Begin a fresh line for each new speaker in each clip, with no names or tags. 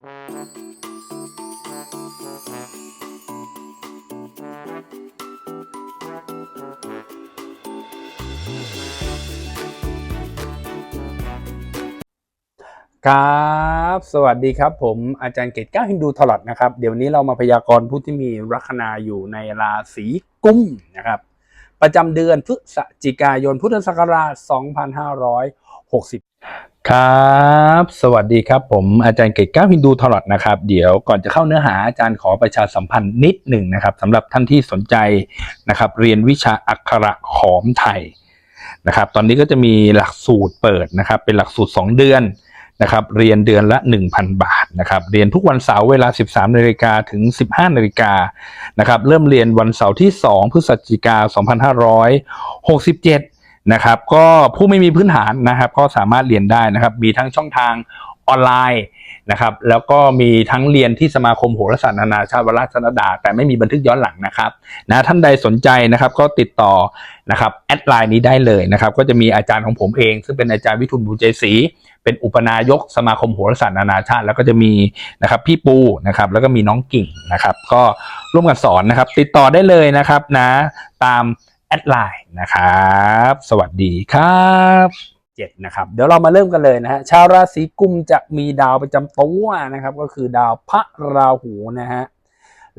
ครับสวัสดีครับผมอาจารย์เกตก้าฮินดูทลอดนะครับ เดี๋ยวนี้เรามาพยากรณ์ผู้ที่มีลัคนาอยู่ในราศีกุมนะครับ ประจำเดือนพฤศจิกายนพุทธศักราช 2560 ครับ สวัสดีครับผมอาจารย์เกตก้าวฮินดูทลอดนะครับ เดี๋ยวก่อนจะเข้าเนื้อหาอาจารย์ขอประชาสัมพันธ์นิดหนึ่งนะครับสำหรับท่านที่สนใจนะครับ เรียนวิชาอักขระขอมไทยนะครับ ตอนนี้ก็จะมีหลักสูตรเปิดนะครับ เป็นหลักสูตร 2 เดือนนะครับ เรียนเดือนละ 1,000 บาทนะครับ เรียนทุกวันเสาร์เวลา 13นาฬิกาถึง 15นาฬิกานะครับ เริ่มเรียนวันเสาร์ที่ 2 พฤศจิกา2567 นะครับ ก็ผู้ไม่มีพื้นฐานนะครับ ก็สามารถเรียนได้นะครับ มีทั้งช่องทางออนไลน์นะครับ แล้วก็มีทั้งเรียนที่สมาคมโหราศาสตร์นานาชาติวราชนดา แต่ไม่มีบันทึกย้อนหลังนะครับนะท่านใดสนใจนะครับก็ติดต่อนะครับแอดไลน์นี้ได้เลยนะครับ ก็จะมีอาจารย์ของผมเอง ซึ่งเป็นอาจารย์วิทุนบุญใจศรีเป็นอุปนายกสมาคมโหราศาสตร์นานาชาติ แล้วก็จะมีนะครับพี่ปูนะครับ แล้วก็มีน้องกิ่งนะครับ ก็ร่วมกันสอนนะครับ ติดต่อได้เลยนะครับนะตาม แอดไลน์นะครับ สวัสดีครับเจ็ดนะครับเดี๋ยวเรามาเริ่มกันเลยนะฮะชาวราศีกุมจะมีดาวประจำตัวนะครับ ก็คือดาวพระราหูนะฮะ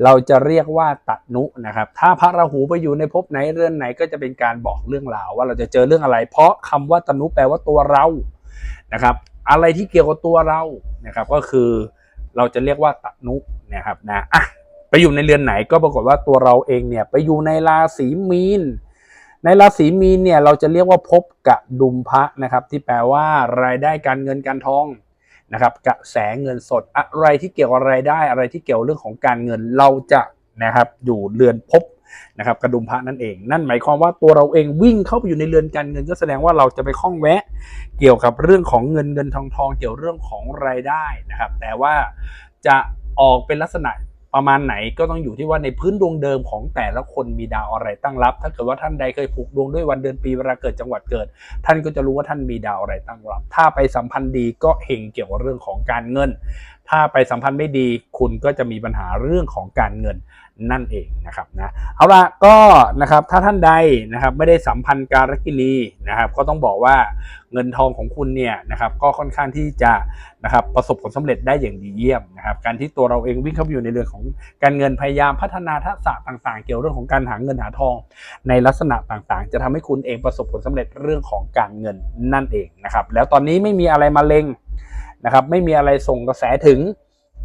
เราจะเรียกว่าตันุนะครับ ถ้าพระราหูไปอยู่ในภพไหนเรือนไหนก็จะเป็นการบอกเรื่องราวว่าเราจะเจอเรื่องอะไร เพราะคำว่าตนุแปลว่าตัวเรานะครับ อะไรที่เกี่ยวกับตัวเรานะครับ ก็คือเราจะเรียกว่าตันุนะครับนะอะ ไปอยู่ในเรือนไหนก็ปรากฏว่าตัวเราเองเนี่ยไปอยู่ในราศีมีน ในราศีมีนเนี่ยเราจะเรียกว่าภพกะดุมพระนะครับ ที่แปลว่ารายได้การเงินการทองนะครับกระแสเงินสดอะไรที่เกี่ยวกับรายได้อะไรที่เกี่ยวเรื่องของการเงินเราจะนะครับอยู่เรือนภพนะครับกระดุมพระนั่นเอง นั่นหมายความว่าตัวเราเองวิ่งเข้าไปอยู่ในเรือนการเงิน ก็แสดงว่าเราจะไปคล้องแวะ เกี่ยวกับเรื่องของเงินเงินทองทองเกี่ยวเรื่องของรายได้นะครับ แต่ว่าจะออกเป็นลักษณะ ประมาณไหนก็ต้องอยู่ที่ว่าในพื้นดวงเดิมของแต่ละคนมีดาวอะไรตั้งรับ ถ้าเกิดว่าท่านใดเคยผูกดวงด้วยวันเดือนปีเวลาเกิดจังหวัดเกิด ท่านก็จะรู้ว่าท่านมีดาวอะไรตั้งรับ ถ้าไปสัมพันธ์ดีก็เฮงเกี่ยวกับเรื่องของการเงิน ถ้าไปสัมพันธ์ไม่ดีคุณก็จะมีปัญหาเรื่องของการเงิน นั่นเองนะครับนะเอาละก็นะครับถ้าท่านใดนะครับไม่ได้สัมพันธ์การกินีนะครับ ก็ต้องบอกว่าเงินทองของคุณเนี่ยนะครับก็ค่อนข้างที่จะนะครับประสบผลสำเร็จได้อย่างดีเยี่ยมนะครับ การที่ตัวเราเองวิ่งเข้าไปอยู่ในเรื่องของการเงินพยายามพัฒนาทักษะต่างๆ เกี่ยวเรื่องของการหาเงินหาทอง ในลักษณะต่างๆ จะทำให้คุณเองประสบผลสำเร็จเรื่องของการเงินนั่นเองนะครับ แล้วตอนนี้ไม่มีอะไรมาเลงนะครับ ไม่มีอะไรส่งกระแสถึง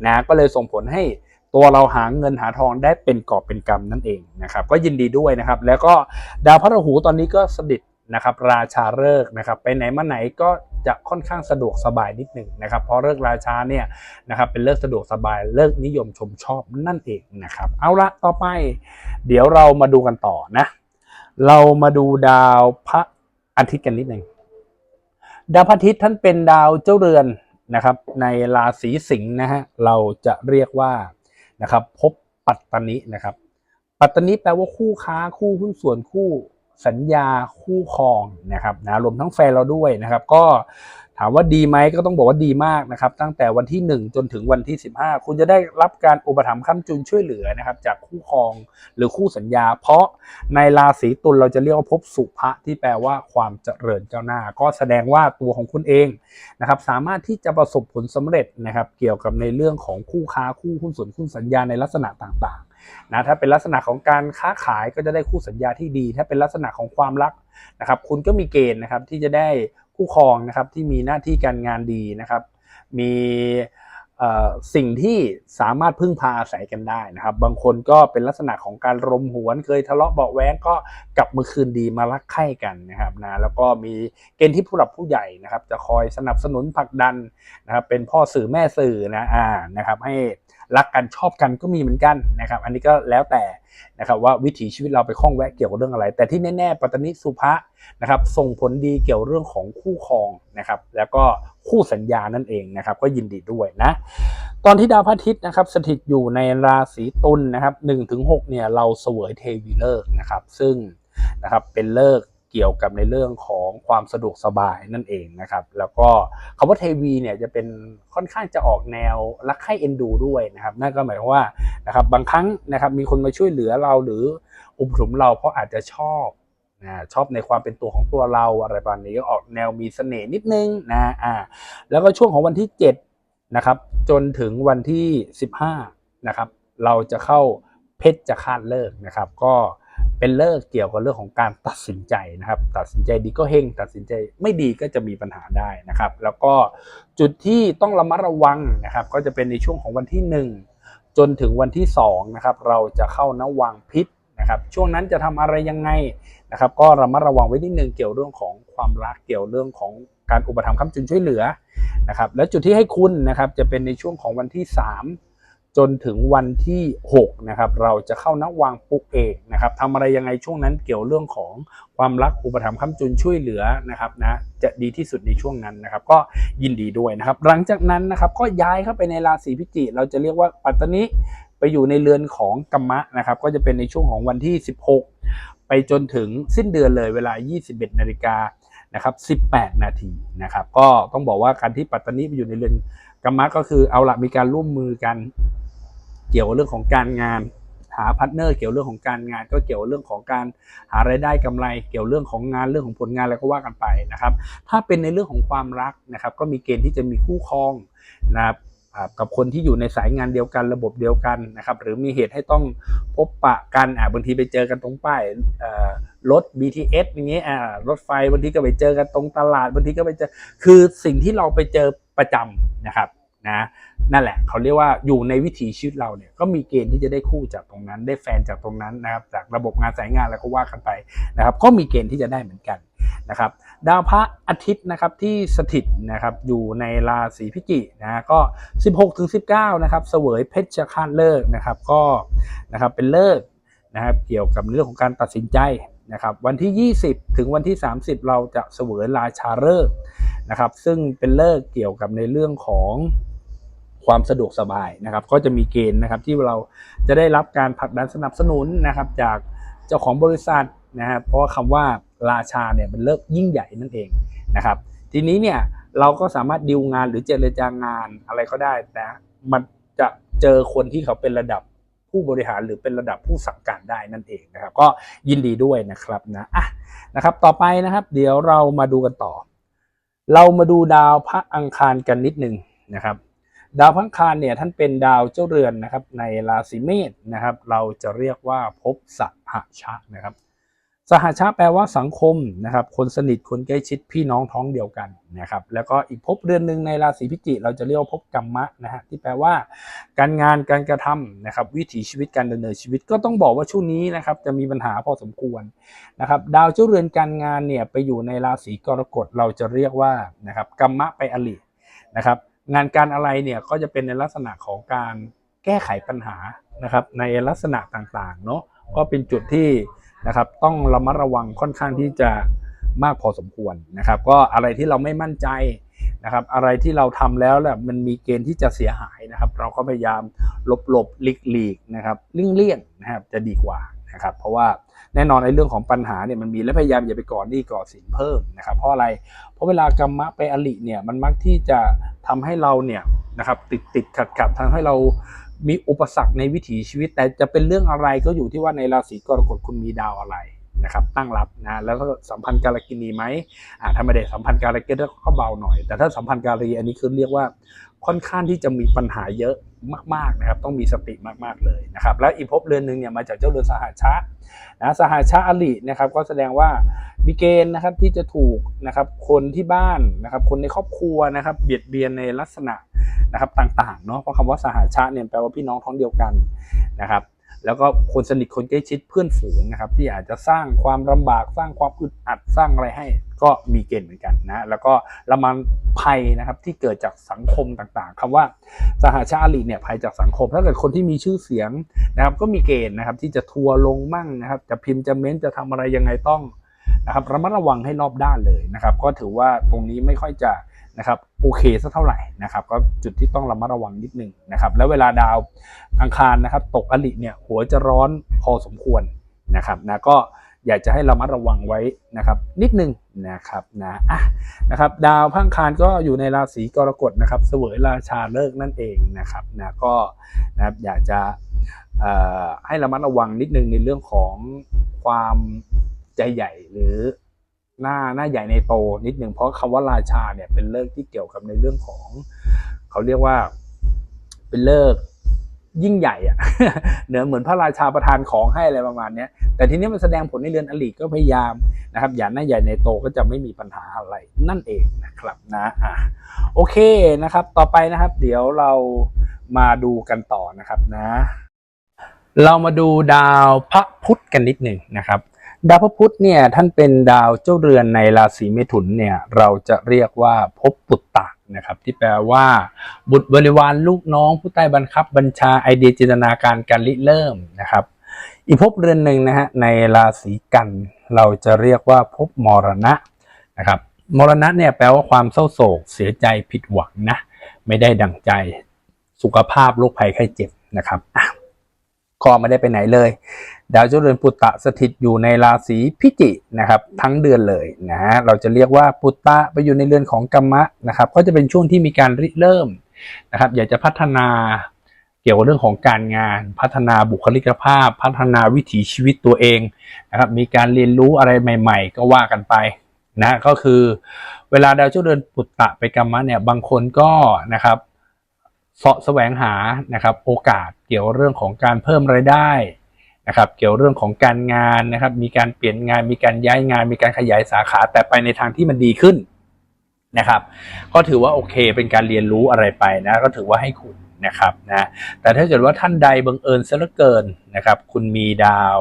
นะก็เลยส่งผลให้ ตัวเราหาเงินหาทองได้เป็นกอบเป็นกำนั่นเองนะครับ ก็ยินดีด้วยนะครับ แล้วก็ดาวพระราหูตอนนี้ก็สดิตนะครับราชาฤกษ์นะครับไปไหนมาไหนก็จะค่อนข้างสะดวกสบายนิดหนึ่งนะครับ เพราะเลิกราชาเนี่ยนะครับเป็นเลิกสะดวกสบายเลิกนิยมชมชอบนั่นเองนะครับ เอาละต่อไป เดี๋ยวเรามาดูกันต่อนะ เรามาดูดาวพระอาทิตย์กันนิดหนึ่งดาวพระอาทิตย์ท่านเป็นดาวเจ้าเรือนนะครับ ในราศีสิงห์นะฮะเราจะเรียกว่า นะครับ พบปัตตานินะครับ ปัตตานิแปลว่าคู่ค้าคู่หุ้นส่วนคู่สัญญาคู่ครองนะครับนะรวมทั้งแฟนเราด้วยนะครับ ก็ ถามว่าดีไหมก็ต้องบอกว่าดีมากนะครับ ตั้งแต่วันที่ 1 จนถึงวันที่ 15 คุณจะได้รับการอุปถัมภ์ค้ำจุนช่วยเหลือนะครับ จากคู่ครองหรือคู่สัญญา เพราะในราศีตุลเราจะเรียกว่าภพสุภะที่แปลว่าความเจริญเจ้าหน้า ก็แสดงว่าตัวของคุณเองนะครับ สามารถที่จะประสบผลสำเร็จนะครับ เกี่ยวกับในเรื่องของคู่ค้าคู่หุ้นส่วนคู่สัญญาในลักษณะต่างๆนะถ้าเป็นลักษณะของการค้าขายก็จะได้คู่สัญญาที่ดี ถ้าเป็นลักษณะของความรักนะครับ คุณก็มีเกณฑ์นะครับที่จะได้ คู่ครองนะครับที่มีหน้าที่การงานดีนะครับ มีสิ่งที่สามารถพึ่งพาอาศัยกันได้นะครับ บางคนก็เป็นลักษณะของการรมหวน เคยทะเลาะเบาแว้งก็กลับมาคืนดีมารักใคร่กันนะครับนะแล้วก็มีเกณฑ์ที่ผู้หลักผู้ใหญ่นะครับ จะคอยสนับสนุนผลักดันนะครับ เป็นพ่อสื่อแม่สื่อนะอ่านะครับให้ รักกันชอบกันก็มีเหมือนกันนะครับ อันนี้ก็แล้วแต่นะครับว่าวิถีชีวิตเราไปคล้องแวะเกี่ยวกับเรื่องอะไร แต่ที่แน่ๆปัตตนิสุภะนะครับส่งผลดีเกี่ยวเรื่องของคู่ครองนะครับแล้วก็คู่สัญญานั่นเองนะครับก็ยินดีด้วยนะตอนที่ดาวพระอาทิตย์นะครับสถิตอยู่ในราศีตุลนะครับ1-6เนี่ยเราเสวยเทวีเลิกนะครับซึ่งนะครับเป็นเลิก กี่ยวกับในเรื่องของความสะดวกสบายนั่นเองนะครับ แล้วก็คำว่าเทวีเนี่ยจะเป็นค่อนข้างจะออกแนวรักใคร่เอ็นดูด้วยนะครับนั่นก็หมายความว่านะครับบางครั้งนะครับมีคนมาช่วยเหลือเราหรืออุปถัมภ์เราเพราะอาจจะชอบนะชอบในความเป็นตัวของตัวเราอะไรประมาณนี้ก็ออกแนวมีเสน่ห์นิดนึงนะอ่าแล้วก็ช่วงของวันที่ 7 นะครับ จนถึงวันที่ 15 นะครับ เราจะเข้าเพชรจะคาดเลิกนะครับ ก็ เป็นเลิกเกี่ยวกับเรื่องของการตัดสินใจนะครับ ตัดสินใจดีก็เฮงตัดสินใจไม่ดีก็จะมีปัญหาได้นะครับ แล้วก็จุดที่ต้องระมัดระวังนะครับ ก็จะเป็นในช่วงของวันที่ 1 จนถึงวันที่2นะครับเราจะเข้านวังพิษนะครับช่วงนั้นจะทำอะไรยังไงนะครับ ก็ระมัดระวังไว้นิดนึงเกี่ยวเรื่องของความรักเกี่ยวเรื่องของการอุปถัมภ์ค้ำจุนช่วยเหลือนะครับ และจุดที่ให้คุณนะครับจะเป็นในช่วงของวันที่ 3 จนถึงวันที่ 6 นะครับ เราจะเข้านักวังปุกเอกนะครับทำอะไรยังไงช่วงนั้นเกี่ยวเรื่องของความรักอุปถัมภ์ค้ำจุนช่วยเหลือนะครับนะจะดีที่สุดในช่วงนั้นนะครับ ก็ยินดีด้วยนะครับ หลังจากนั้นนะครับก็ย้ายเข้าไปในราศีพิจิกเราจะเรียกว่าปัตตนิไปอยู่ในเรือนของกัมมะนะครับ ก็จะเป็นในช่วงของวันที่ 16 ไปจนถึงสิ้นเดือนเลยเวลา 21 นาฬิกานะครับ 18 นาทีนะครับ ก็ต้องบอกว่าการที่ปัตตนิไปอยู่ในเรือนกัมมะก็คือเอาละมีการร่วมมือกัน เกี่ยวเรื่องของการงาน หาพาร์ทเนอร์เกี่ยวเรื่องของการงาน ก็เกี่ยวเรื่องของการหารายได้กำไร เกี่ยวเรื่องของงานเรื่องของผลงานอะไรก็ว่ากันไปนะครับ ถ้าเป็นในเรื่องของความรักนะครับ ก็มีเกณฑ์ที่จะมีคู่ครองนะครับกับคนที่อยู่ในสายงานเดียวกันระบบเดียวกันนะครับหรือมีเหตุให้ต้องพบปะกันอ่าบางทีไปเจอกันตรงป้ายรถ BTS อย่างเงี้ยอ่ารถไฟบางทีก็ไปเจอกันตรงตลาดบางทีก็ไปเจอคือสิ่งที่เราไปเจอประจำนะครับนะ นั่นแหละเขาเรียกว่าอยู่ในวิถีชีวิตเราเนี่ยก็มีเกณฑ์ที่จะได้คู่จากตรงนั้น ได้แฟนจากตรงนั้นนะครับจากระบบงานสายงานแล้วก็ว่ากันไปนะครับ ก็มีเกณฑ์ที่จะได้เหมือนกันนะครับดาวพระอาทิตย์นะครับที่สถิตนะครับอยู่ในราศีพิจิกนะก็ 16ถึง19นะครับเสวยเพชรฆาตเลิกนะครับก็นะครับเป็นเลิกนะครับเกี่ยวกับเรื่องของการตัดสินใจนะครับวันที่ 20 ถึงวันที่ 30 เราจะเสวยราชาเลิกนะครับซึ่งเป็นเลิกเกี่ยวกับในเรื่องของ ความสะดวกสบายนะครับ ก็จะมีเกณฑ์นะครับที่เราจะได้รับการผลักดันสนับสนุนนะครับจากเจ้าของบริษัทนะครับเพราะว่าคำว่าราชาเนี่ยเป็นเลิกยิ่งใหญ่นั่นเองนะครับ ทีนี้เนี่ยเราก็สามารถดิวงานหรือเจรจางานอะไรก็ได้แต่มันจะเจอคนที่เขาเป็นระดับผู้บริหารหรือเป็นระดับผู้สั่งการได้นั่นเองนะครับ ก็ยินดีด้วยนะครับนะอะนะครับ ต่อไปนะครับ เดี๋ยวเรามาดูกันต่อ เรามาดูดาวพระอังคารกันนิดหนึ่งนะครับ ดาวพังคารเนี่ยท่านเป็นดาวเจ้าเรือนนะครับในราศีเมษนะครับ เราจะเรียกว่าภพสหชะนะครับ สหชาติแปลว่าสังคมนะครับ คนสนิทคนใกล้ชิดพี่น้องท้องเดียวกันนะครับ แล้วก็อีกภพเรือนหนึ่งในราศีพิจิกเราจะเรียกว่าภพกรรมะนะฮะที่แปลว่า การงานการกระทำนะครับ วิถีชีวิตการดำเนินชีวิตก็ต้องบอกว่าช่วงนี้นะครับจะมีปัญหาพอสมควรนะครับ ดาวเจ้าเรือนการงานเนี่ยไปอยู่ในราศีกรกฎเราจะเรียกว่านะครับกรรมะไปอลินะครับ งานการอะไรเนี่ยก็จะเป็นในลักษณะของการแก้ไขปัญหานะครับ ในลักษณะต่างๆเนาะก็เป็นจุดที่นะครับต้องระมัดระวังค่อนข้างที่จะมากพอสมควรนะครับ ก็อะไรที่เราไม่มั่นใจนะครับ อะไรที่เราทำแล้วแหละมันมีเกณฑ์ที่จะเสียหายนะครับ เราก็พยายามหลบหลบหลีกหลีกนะครับเลี่ยงเลี่ยงนะครับจะดีกว่านะครับ เพราะว่า แน่นอนในเรื่องของปัญหาเนี่ยมันมีและพยายามอย่าไปก่อหนี้ก่อสินเพิ่มนะครับเพราะอะไร เพราะเวลากรรมะไปอลิเนี่ยมันมักที่จะทำให้เราเนี่ยนะครับติดติดขัดขัดทำให้เรามีอุปสรรคในวิถีชีวิต แต่จะเป็นเรื่องอะไรก็อยู่ที่ว่าในราศีกรกฎคุณมีดาวอะไรนะครับตั้งรับนะแล้วก็สัมพันธ์การกินีไหมอ่าถ้าไม่ได้สัมพันธ์การกินีก็เบาหน่อย แต่ถ้าสัมพันธ์การีอันนี้คือเรียกว่า ค่อนข้างที่จะมีปัญหาเยอะมากๆนะครับต้องมีสติมากๆเลยนะครับแล้วอีกภพเรือนหนึ่งเนี่ยมาจากเจ้าเรือนสหชะนะสหชะอลินะครับก็แสดงว่ามีเกณฑ์นะครับที่จะถูกนะครับคนที่บ้านนะครับคนในครอบครัวนะครับเบียดเบียนในลักษณะนะครับต่างๆเนาะเพราะคำว่าสหชาเนี่ยแปลว่าพี่น้องท้องเดียวกันนะครับ แล้วก็คนสนิทคนใกล้ชิดเพื่อนฝูงนะครับ ที่อาจจะสร้างความลำบากสร้างความอึดอัดสร้างอะไรให้ก็มีเกณฑ์เหมือนกันนะ แล้วก็ระมังภัยนะครับที่เกิดจากสังคมต่างๆคำว่าสหชาติเนี่ยภัยจากสังคม ถ้าเกิดคนที่มีชื่อเสียงนะครับ ก็มีเกณฑ์นะครับที่จะทัวร์ลงมั่งนะครับ จะพิมพ์จะเม้นจะทำอะไรยังไงต้องนะครับระมัดระวังให้รอบด้านเลยนะครับ ก็ถือว่าตรงนี้ไม่ค่อยจะ นะครับโอเคสักเท่าไหร่นะครับก็จุดที่ต้องระมัดระวังนิดนึงนะครับแล้วเวลาดาวอังคารนะครับตกอลิเนี่ยหัวจะร้อนพอสมควรนะครับนะก็อยากจะให้เรามัดระวังไว้นะครับนิดนึงนะครับนะอะนะครับดาวพังคารก็อยู่ในราศีกรกฎนะครับเสวยราชาเลิกนั่นเองนะครับนะก็นะครับอยากจะให้ระมัดระวังนิดนึงในเรื่องของความใจใหญ่หรือ หน้าหน้าใหญ่ในโตนิดหนึ่งเพราะคำว่าราชาเนี่ยเป็นเลิกที่เกี่ยวกับในเรื่องของ เขาเรียกว่าเป็นเลิกยิ่งใหญ่อะเหนือเหมือนพระราชาประทานของให้อะไรประมาณนี้แต่ทีนี้มันแสดงผลในเรือนอลีก็พยายามนะครับ อย่าหน้าใหญ่ในโตก็จะไม่มีปัญหาอะไรนั่นเองนะครับนะอะโอเคนะครับ ต่อไปนะครับ เดี๋ยวเรามาดูกันต่อนะครับนะ เรามาดูดาวพระพุธกันนิดหนึ่งนะครับ ดาวพระพุธเนี่ยท่านเป็นดาวเจ้าเรือนในราศีเมถุนเนี่ยเราจะเรียกว่าภพปุตตะนะครับที่แปลว่า บุตรบริวารลูกน้องผู้ใต้บังคับบัญชาไอเดียจินตนาการการริเริ่มนะครับ อีกภพเรือนหนึ่งนะฮะในราศีกันเราจะเรียกว่าภพมรณะนะครับมรณะเนี่ยแปลว่าความเศร้าโศกเสียใจผิดหวังนะไม่ได้ดั่งใจสุขภาพโรคภัยไข้เจ็บนะครับ ก็ไม่ได้ไปไหนเลย ดาวเจ้าเรือนปุตตะสถิตอยู่ในราศีพิจินะครับ ทั้งเดือนเลยนะฮะเราจะเรียกว่าปุตตะไปอยู่ในเรือนของกัมมะนะครับ ก็จะเป็นช่วงที่มีการริเริ่มนะครับ อยากจะพัฒนาเกี่ยวกับเรื่องของการงาน พัฒนาบุคลิกภาพ พัฒนาวิถีชีวิตตัวเองนะครับ มีการเรียนรู้อะไรใหม่ ๆ ก็ว่ากันไปนะก็คือเวลาดาวเจ้าเรือนปุตตะไปกัมมะเนี่ยบางคนก็นะครับเสาะแสวงหานะครับโอกาส เกี่ยวเรื่องของการเพิ่มรายได้นะครับ เกี่ยวเรื่องของการงานนะครับ มีการเปลี่ยนงาน มีการย้ายงาน มีการขยายสาขา แต่ไปในทางที่มันดีขึ้นนะครับ ก็ถือว่าโอเค เป็นการเรียนรู้อะไรไปนะ ก็ถือว่าให้คุณ นะครับนะแต่ถ้าเกิดว่าท่านใดบังเอิญซะเหลือเกินนะครับ คุณมีดาว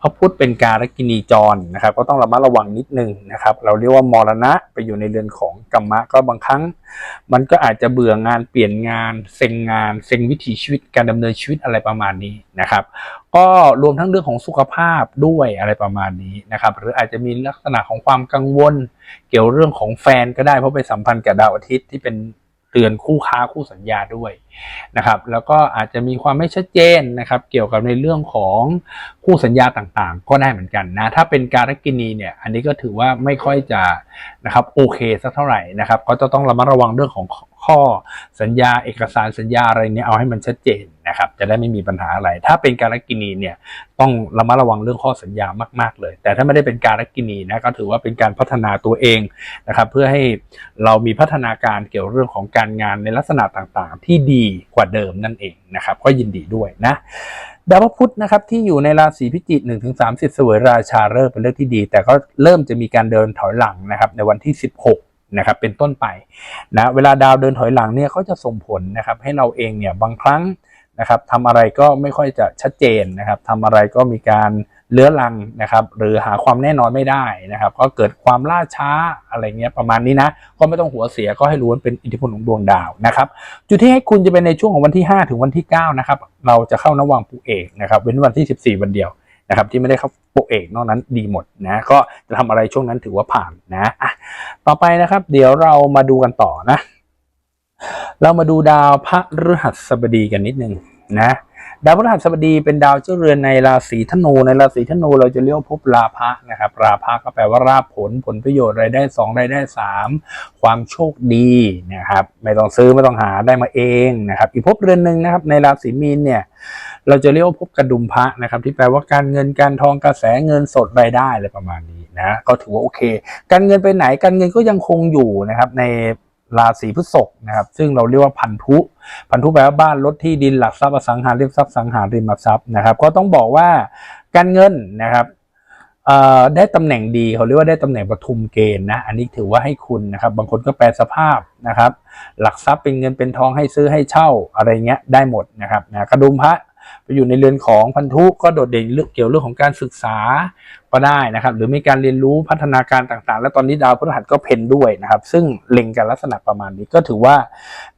พระพุธเป็นการกินีจรนะครับ ก็ต้องระมัดระวังนิดนึงนะครับ เราเรียกว่ามรณะไปอยู่ในเรือนของกรรมะก็บางครั้ง มันก็อาจจะเบื่องานเปลี่ยนงานเซ็งงานเซ็งวิถีชีวิตการดำเนินชีวิตอะไรประมาณนี้นะครับ ก็รวมทั้งเรื่องของสุขภาพด้วยอะไรประมาณนี้นะครับ หรืออาจจะมีลักษณะของความกังวล เกี่ยวเรื่องของแฟนก็ได้เพราะไปสัมพันธ์กับดาวอาทิตย์ที่เป็น เตือนคู่ค้าคู่สัญญาด้วยนะครับ แล้วก็อาจจะมีความไม่ชัดเจนนะครับ เกี่ยวกับในเรื่องของคู่สัญญาต่างๆ ก็ได้เหมือนกันนะ ถ้าเป็นการกินีเนี่ย อันนี้ก็ถือว่าไม่ค่อยจะนะครับโอเคสักเท่าไหร่นะครับ ก็จะต้องระมัดระวังเรื่องของ ข้อสัญญาเอกสารสัญญาอะไรเนี่ยเอาให้มันชัดเจนนะครับ จะได้ไม่มีปัญหาอะไร ถ้าเป็นการกินีเนี่ยต้องระมัดระวังเรื่องข้อสัญญามาก ๆ เลย แต่ถ้าไม่ได้เป็นการกินีนะก็ถือว่าเป็นการพัฒนาตัวเองนะครับ เพื่อให้เรามีพัฒนาการเกี่ยวเรื่องของการงานในลักษณะต่างๆ ที่ดีกว่าเดิมนั่นเองนะครับ ก็ยินดีด้วยนะดาวพุธนะครับที่อยู่ในราศีพิจิกหนึ่งถึงสามสิบเสวยราชาเริ่มเป็นเรื่องที่ดี แต่ก็เริ่มจะมีการเดินถอยหลังนะครับในวันที่ 16 นะครับเป็นต้นไปนะเวลาดาวเดินถอยหลังเนี่ยเขาจะส่งผลนะครับให้เราเองเนี่ยบางครั้งนะครับทำอะไรก็ไม่ค่อยจะชัดเจนนะครับทำอะไรก็มีการเลื้อรังนะครับหรือหาความแน่นอนไม่ได้นะครับ ก็เกิดความล่าช้าอะไรเงี้ยประมาณนี้นะ ก็ไม่ต้องหัวเสียก็ให้รู้ว่าเป็นอิทธิพลของดวงดาวนะครับ จุดที่ให้คุณจะเป็นในช่วงของวันที่ 5 ถึงวันที่ 9 นะครับ เราจะเข้านวังปุเอกนะครับ เว้นวันที่ 14 วันเดียวนะครับ ที่ไม่ได้เข้าปุเอกนอกนั้นดีหมดนะก็จะทำอะไรช่วงนั้นถือว่าผ่านนะอะ ต่อไปนะครับ เดี๋ยวเรามาดูกันต่อนะ เรามาดูดาวพระฤหัสบดีกันนิดนึงนะดาวพฤหัสบดีเป็นดาวเจ้าเรือนในราศีธนูในราศีธนูเราจะเรียกว่าภพราภะนะครับ ราภะก็แปลว่าราผลผลประโยชน์รายได้สองรายได้สามความโชคดีนะครับ ไม่ต้องซื้อไม่ต้องหาได้มาเองนะครับ อีกภพเรือนหนึ่งนะครับ ในราศีมีนเนี่ยเราจะเรียกว่าภพกระดุมพระนะครับ ที่แปลว่าการเงินการทองกระแสเงินสดรายได้อะไรประมาณนี้ นะก็ถือว่าโอเค การเงินไปไหนการเงินก็ยังคงอยู่นะครับในราศีพฤษภนะครับ ซึ่งเราเรียกว่าพันธุ พันธุแปลว่าบ้านรถที่ดินหลักทรัพย์อสังหาริมทรัพย์สังหาริมทรัพย์นะครับ ก็ต้องบอกว่าการเงินนะครับได้ตำแหน่งดีเขาเรียกว่าได้ตำแหน่งปทุมเกณฑ์นะอันนี้ถือว่าให้คุณนะครับ บางคนก็แปลสภาพนะครับ หลักทรัพย์เป็นเงินเป็นทองให้ซื้อให้เช่าอะไรเงี้ยได้หมดนะครับนะกระดุมพระ ไปอยู่ในเรือนของพันธุก็โดดเด่นเรื่องเกี่ยวเรื่องของการศึกษาก็ได้นะครับ หรือมีการเรียนรู้พัฒนาการต่างๆ และตอนนี้ดาวพฤหัสก็เพนด้วยนะครับ ซึ่งเล็งกันลักษณะประมาณนี้ก็ถือว่า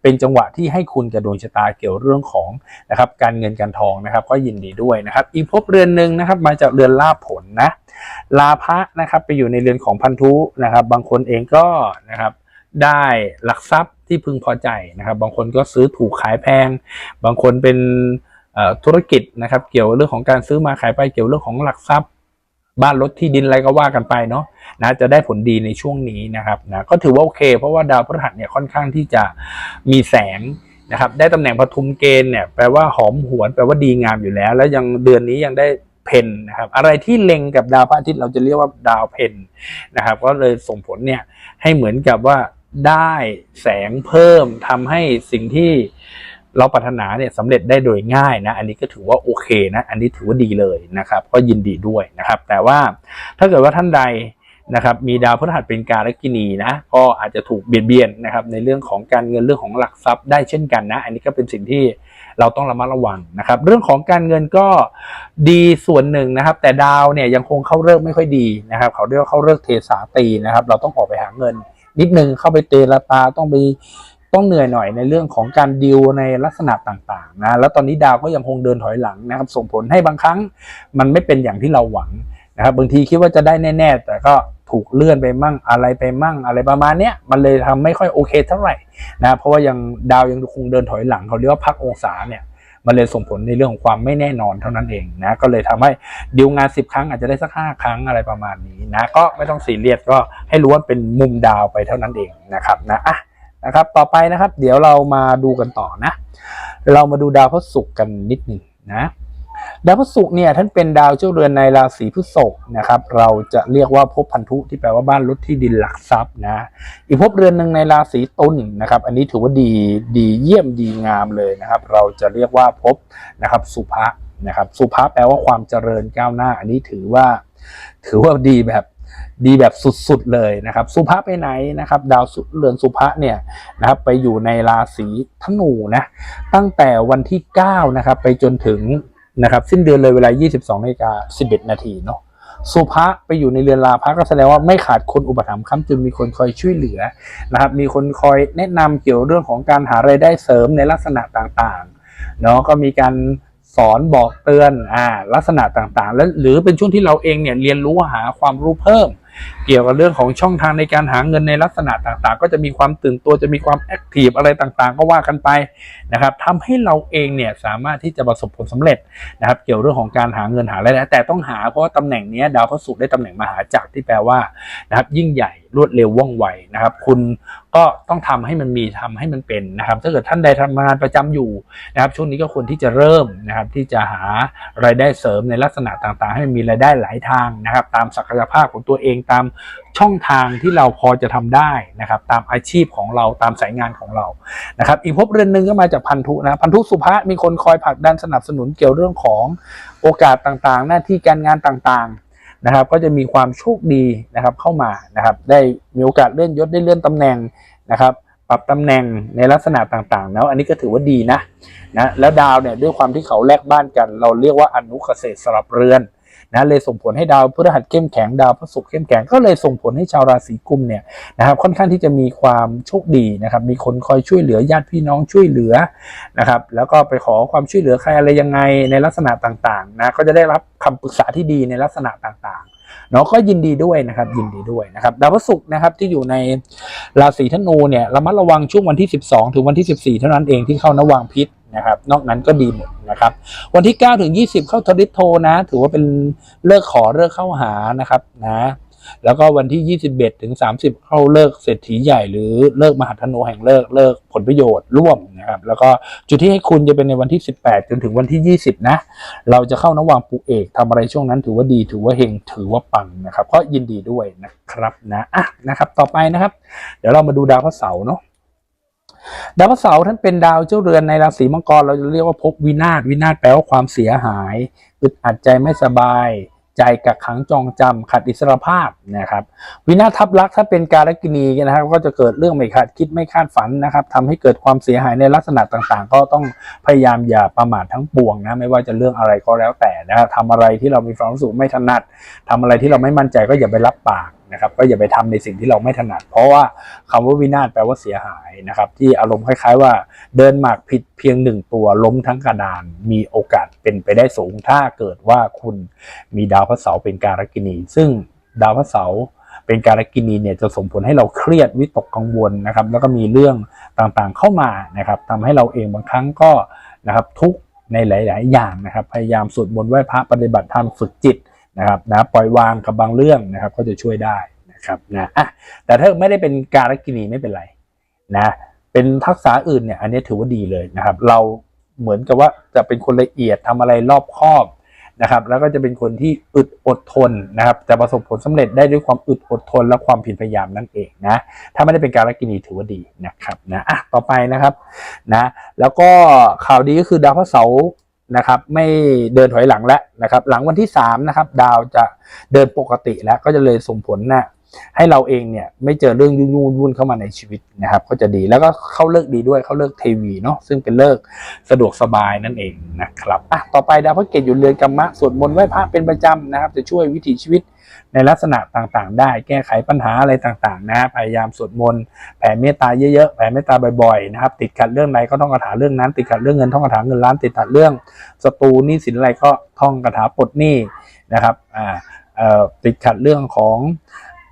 เป็นจังหวะที่ให้คุณกับดวงชะตาเกี่ยวเรื่องของนะครับการเงินการทองนะครับ ก็ยินดีด้วยนะครับ อีกภพเรือนหนึ่งนะครับ มาจากเรือนลาภผลนะลาภะนะครับไปอยู่ในเรือนของพันธุนะครับ บางคนเองก็นะครับได้หลักทรัพย์ที่พึงพอใจนะครับ บางคนก็ซื้อถูกขายแพง บางคนเป็น ธุรกิจนะครับ เกี่ยวเรื่องของการซื้อมาขายไปเกี่ยวเรื่องของหลักทรัพย์ บ้านรถที่ดินอะไรก็ว่ากันไปเนาะนะจะได้ผลดีในช่วงนี้นะครับนะก็ถือว่าโอเค เพราะว่าดาวพฤหัสเนี่ยค่อนข้างที่จะมีแสงนะครับ ได้ตำแหน่งปทุมเกณฑ์เนี่ยแปลว่าหอมหวนแปลว่าดีงามอยู่แล้ว แล้วยังเดือนนี้ยังได้เพนนะครับอะไรที่เล็งกับดาวพระอาทิตย์เราจะเรียกว่าดาวเพนนะครับ ก็เลยส่งผลเนี่ยให้เหมือนกับว่าได้แสงเพิ่มทำให้สิ่งที่ เราปรารถนาเนี่ยสำเร็จได้โดยง่ายนะ อันนี้ก็ถือว่าโอเคนะ อันนี้ถือว่าดีเลยนะครับ ก็ยินดีด้วยนะครับ แต่ว่าถ้าเกิดว่าท่านใดนะครับมีดาวพฤหัสเป็นการกินีนะก็อาจจะถูกเบียดเบียนนะครับในเรื่องของการเงินเรื่องของหลักทรัพย์ได้เช่นกันนะ อันนี้ก็เป็นสิ่งที่เราต้องระมัดระวังนะครับ เรื่องของการเงินก็ดีส่วนหนึ่งนะครับ แต่ดาวเนี่ยยังคงเข้าเลิกไม่ค่อยดีนะครับ เขาเรียกว่าเข้าเลิกเทสาตีนะครับ เราต้องออกไปหาเงิน นิดนึงเข้าไปเตละตาต้องไป ต้องเหนื่อยหน่อยในเรื่องของการดิวในลักษณะต่างๆนะแล้วตอนนี้ดาวก็ยังคงเดินถอยหลังนะครับ ส่งผลให้บางครั้งมันไม่เป็นอย่างที่เราหวังนะครับบางทีคิดว่าจะได้แน่ๆ แต่ก็ถูกเลื่อนไปมั่งอะไรไปมั่งอะไรประมาณเนี้ยมันเลยทำไม่ค่อยโอเคเท่าไหร่นะเพราะว่ายังดาวยังคงเดินถอยหลังเขาเรียกว่าพักองศาเนี่ยมันเลยส่งผลในเรื่องของความไม่แน่นอนเท่านั้นเองนะก็เลยทำให้ดิวงาน 10 ครั้งอาจจะได้สัก 5 ครั้งอะไรประมาณนี้นะก็ไม่ต้องซีเรียสก็ให้รู้ว่าเป็นมุมดาวไปเท่านั้นเองนะครับนะอะ นะครับ ต่อไปนะครับ เดี๋ยวเรามาดูกันต่อนะ เรามาดูดาวพระศุกร์กันนิดหนึ่งนะดาวพระศุกร์เนี่ยท่านเป็นดาวเจ้าเรือนในราศีพฤษภนะครับ เราจะเรียกว่าภพพันธุที่แปลว่าบ้านรถที่ดินหลักทรัพย์นะ อีกภพเรือนหนึ่งในราศีตุลนะครับ อันนี้ถือว่าดีดีเยี่ยมดีงามเลยนะครับ เราจะเรียกว่าภพนะครับ สุภะนะครับ สุภะแปลว่าความเจริญก้าวหน้า อันนี้ถือว่า ถือว่าดีแบบ ดีแบบสุดๆเลยนะครับสุภะไปไหนนะครับ ดาวสุเรือนสุภะเนี่ยนะครับไปอยู่ในราศีธนูนะตั้งแต่วันที่ 9 นะครับ ไปจนถึงนะครับสิ้นเดือนเลยเวลา 22นาฬิกา11 นาทีเนาะสุภะไปอยู่ในเรือนลาภะก็แสดงว่าไม่ขาดคนอุปถัมภ์ค้ำจุนมีคนคอยช่วยเหลือนะครับ มีคนคอยแนะนำเกี่ยวเรื่องของการหารายได้เสริมในลักษณะต่างๆเนาะก็มีการสอนบอกเตือนอ่าลักษณะต่างๆ แล้วหรือเป็นช่วงที่เราเองเนี่ยเรียนรู้หาความรู้เพิ่ม เกี่ยวกับเรื่องของช่องทางในการหาเงินในลักษณะต่างๆ ก็จะมีความตื่นตัวจะมีความแอคทีฟอะไรต่างๆ ก็ว่ากันไปนะครับทำให้เราเองเนี่ยสามารถที่จะประสบผลสำเร็จนะครับ เกี่ยวเรื่องของการหาเงินหารายได้แต่ต้องหาเพราะว่าตำแหน่งนี้ดาวพระศุกร์ได้ตำแหน่งมหาจักรที่แปลว่านะครับยิ่งใหญ่รวดเร็วว่องไวนะครับ คุณก็ต้องทำให้มันมีทำให้มันเป็นนะครับ ถ้าเกิดท่านใดทำงานประจำอยู่นะครับ ช่วงนี้ก็ควรที่จะเริ่มนะครับที่จะหารายได้เสริมในลักษณะต่างๆ ให้มันมีรายได้หลายทางนะครับ ตามศักยภาพของตัวเองตามช่องทางที่เราพอจะทำได้นะครับ ตามอาชีพของเราตามสายงานของเรานะครับ อีกภพเรื่อนหนึ่งก็มาจากพันธุนะพันธุสุภะมีคนคอยผลักดันสนับสนุนเกี่ยวเรื่องของโอกาสต่างๆ หน้าที่การงานต่างๆ นะครับ ก็จะมีความโชคดีนะครับเข้ามานะครับ ได้มีโอกาสเลื่อนยศได้เลื่อนตำแหน่งนะครับ ปรับตำแหน่งในลักษณะต่างๆแล้วอันนี้ก็ถือว่าดีนะนะแล้วดาวเนี่ยด้วยความที่เขาแลกบ้านกัน เราเรียกว่าอนุเกษตรสลับเรือน นะเลยส่งผลให้ดาวพฤหัสเข้มแข็งดาวพระศุกร์เข้มแข็งก็เลยส่งผลให้ชาวราศีกุมเนี่ยนะครับค่อนข้างที่จะมีความโชคดีนะครับมีคนคอยช่วยเหลือญาติพี่น้องช่วยเหลือนะครับแล้วก็ไปขอความช่วยเหลือใครอะไรยังไงในลักษณะต่างๆนะก็จะได้รับคำปรึกษาที่ดีในลักษณะต่างๆเนาะก็ยินดีด้วยนะครับยินดีด้วยนะครับดาวพฤศุกร์นะครับที่อยู่ในราศีธนูเนี่ยระมัดระวังช่วงวันที่ 12 ถึงวันที่ 14 เท่านั้นเองที่เข้านวังพิษ นะครับ นอกนั้นก็ดีหมดนะครับ วันที่ 9 ถึง 20 เข้าทริตโทนะ ถือว่าเป็นเลิกขอเลิกเข้าหานะครับนะแล้วก็วันที่ 21 ถึง 30 เข้าเลิกเศรษฐีใหญ่หรือเลิกมหาธนูแห่งเลิกเลิกผลประโยชน์ร่วมนะครับ แล้วก็จุดที่ให้คุณจะเป็นในวันที่ 18 จนถึงวันที่ 20 นะ เราจะเข้านวังปูเอกทำอะไรช่วงนั้น ถือว่าดีถือว่าเฮงถือว่าปังนะครับ ก็ยินดีด้วยนะครับนะอะนะครับ ต่อไปนะครับ เดี๋ยวเรามาดูดาวพระเสาร์เนาะ ดาวเสาร์ท่านเป็นดาวเจ้าเรือนในราศีมังกรเราจะเรียกว่าภพวินาศวินาศแปลว่าความเสียหายอึดอัดใจไม่สบาย ใจกักขังจองจำขัดอิสรภาพนะครับ วินาศทับลักถ้าเป็นการกินีนะครับ ก็จะเกิดเรื่องไม่คาดคิดไม่คาดฝันนะครับทำให้เกิดความเสียหายในลักษณะต่างๆ ก็ต้องพยายามอย่าประมาททั้งปวงนะไม่ว่าจะเรื่องอะไรก็แล้วแต่นะครับทำอะไรที่เรามีความรู้สึกไม่ถนัดทำอะไรที่เราไม่มั่นใจก็อย่าไปรับปากนะครับก็อย่าไปทำในสิ่งที่เราไม่ถนัด เพราะว่าคำว่าวินาศแปลว่าเสียหายนะครับ ที่อารมณ์คล้ายๆว่า เดินหมากผิดเพียงหนึ่งตัวล้มทั้งกระดาน มีโอกาสเป็นไปได้สูง ถ้าเกิดว่าคุณมีดาวพระเสาร์เป็นการกินี ซึ่งดาวพระเสาร์เป็นการกินีเนี่ยจะส่งผลให้เราเครียดวิตกกังวลนะครับ แล้วก็มีเรื่องต่างๆเข้ามานะครับทำให้เราเองบางครั้งก็นะครับทุกในหลาย ๆ อย่างนะครับ พยายามสวดมนต์ไหว้พระปฏิบัติธรรมฝึกจิต นะครับนะปล่อยวางกับบางเรื่องนะครับก็จะช่วยได้นะครับนะอะแต่ถ้าไม่ได้เป็นการกินีไม่เป็นไรนะเป็นทักษะอื่นเนี่ยอันนี้ถือว่าดีเลยนะครับ เราเหมือนกับว่าจะเป็นคนละเอียดทำอะไรรอบคอบนะครับ แล้วก็จะเป็นคนที่อึดอดทนนะครับจะประสบผลสำเร็จได้ด้วยความอึดอดทน และความเพียรพยายามนั่นเองนะถ้าไม่ได้เป็นการกินีถือว่าดีนะครับนะอะต่อไปนะครับนะแล้วก็ข่าวดีก็คือดาวพระเสาร์ นะครับ ไม่เดินถอยหลังแล้วนะครับ หลังวันที่3นะครับ ดาวจะเดินปกติแล้วก็จะเลยส่งผลนะให้เราเองเนี่ยไม่เจอเรื่องยุ่งๆวุ่นเข้ามาในชีวิตนะครับ ก็จะดีแล้วก็เข้าเลิกดีด้วยเข้าเลิกเทวีเนาะซึ่งเป็นเลิกสะดวกสบายนั่นเองนะครับอะต่อไปดาวพระเกตอยู่เรือนกรรมะสวดมนต์ไหว้พระเป็นประจำนะครับ จะช่วยวิถีชีวิต ในลักษณะต่างๆ ได้แก้ไขปัญหาอะไรต่างๆนะพยายามสวดมนต์แผ่เมตตาเยอะๆแผ่เมตตาบ่อยๆนะครับติดขัดเรื่องใดก็ท่องคาถาเรื่องนั้น ติดขัดเรื่องเงินท่องคาถาเงินล้านติดขัดเรื่องศัตรูนี้สินอะไรก็ท่องคาถาปลดหนี้นะครับอ่าเออติดขัดเรื่องของ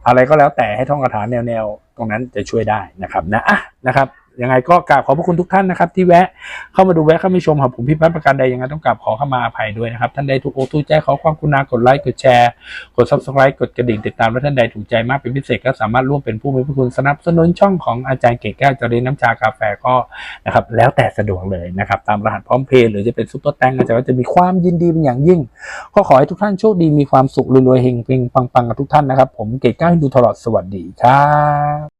อะไรก็แล้วแต่ให้ท่องคาถาแนวๆ ตรงนั้นจะช่วยได้นะครับนะอะนะครับ ยังไงก็กราบขอบพระคุณทุกท่านนะครับ ที่แวะเข้ามาดูแวะเข้ามาชมครับผมพี่พัฒน์ประการใดยังไงต้องกราบขอเข้ามาอภัยด้วยนะครับ ท่านใดถูกอกถูกใจขอความกรุณากดไลค์กดแชร์กด subscribe กดกระดิ่งติดตามและท่านใดถูกใจมากเป็นพิเศษก็สามารถร่วมเป็นผู้มีพระคุณสนับสนุนช่องของอาจารย์เก๋แก้วจริญน้ำชากาแฟก็นะครับแล้วแต่สะดวกเลยนะครับตามรหัสพร้อมเพย์หรือจะเป็นซุปเปอร์แตงอาจารย์ก็จะมีความยินดีเป็นอย่างยิ่ง ก็ขอให้ทุกท่านโชคดีมีความสุขรวยๆเฮงๆปังๆกับทุกท่านนะครับ ผมเก๋แก้วให้ดูตลอดสวัสดีครับ